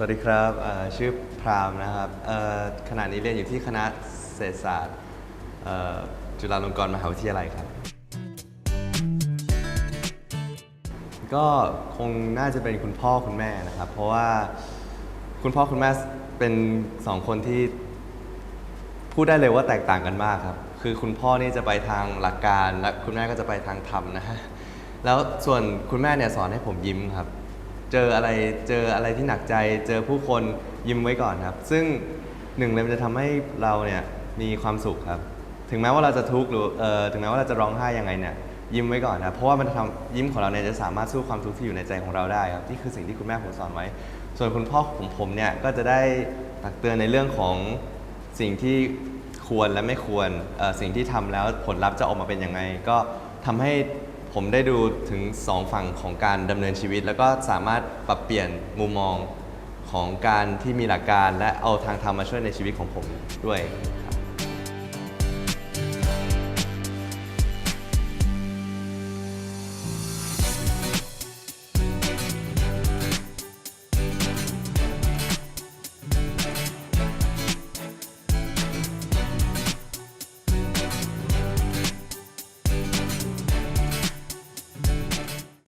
สวัสดีครับชื่อพรามนะครับขณะนี้เรียนอยู่ที่คณะเศรษฐศาสตร์จุฬาลงกรณ์มหาวิทยาลัยครับ ก็คงน่าจะเป็นคุณพ่อคุณแม่นะครับ เพราะว่าคุณพ่อคุณแม่เป็นสองคนที่พูดได้เลยว่าแตกต่างกันมากครับ คือคุณพ่อนี่จะไปทางหลักการและคุณแม่ก็จะไปทางธรรมนะฮะแล้วส่วนคุณแม่เนี่ยสอนให้ผมยิ้มครับ เจออะไรเจออะไรที่หนักใจ เจอผู้คนยิ้มไว้ก่อนครับ ซึ่งหนึ่งเลยมันจะทำให้เราเนี่ยมีความสุขครับ ถึงแม้ว่าเราจะทุกข์หรือเออถึงแม้ว่าเราจะร้องไห้ยังไงเนี่ยยิ้มไว้ก่อนครับเพราะว่ามันทำยิ้มของเราเนี่ยจะสามารถสู้ความทุกข์ที่อยู่ในใจของเราได้ครับนี่คือสิ่งที่คุณแม่ผมสอนไว้ ส่วนคุณพ่อของผมเนี่ยก็จะได้ตักเตือนในเรื่องของสิ่งที่ควรและไม่ควรสิ่งที่ทำแล้วผลลัพธ์จะออกมาเป็นยังไง ก็ทำให้ ผมได้ดูถึงสองฝั่งของการดำเนินชีวิต แล้วก็สามารถปรับเปลี่ยนมุมมองของการที่มีหลักการ และเอาทางธรรมมาช่วยในชีวิตของผมด้วยครับ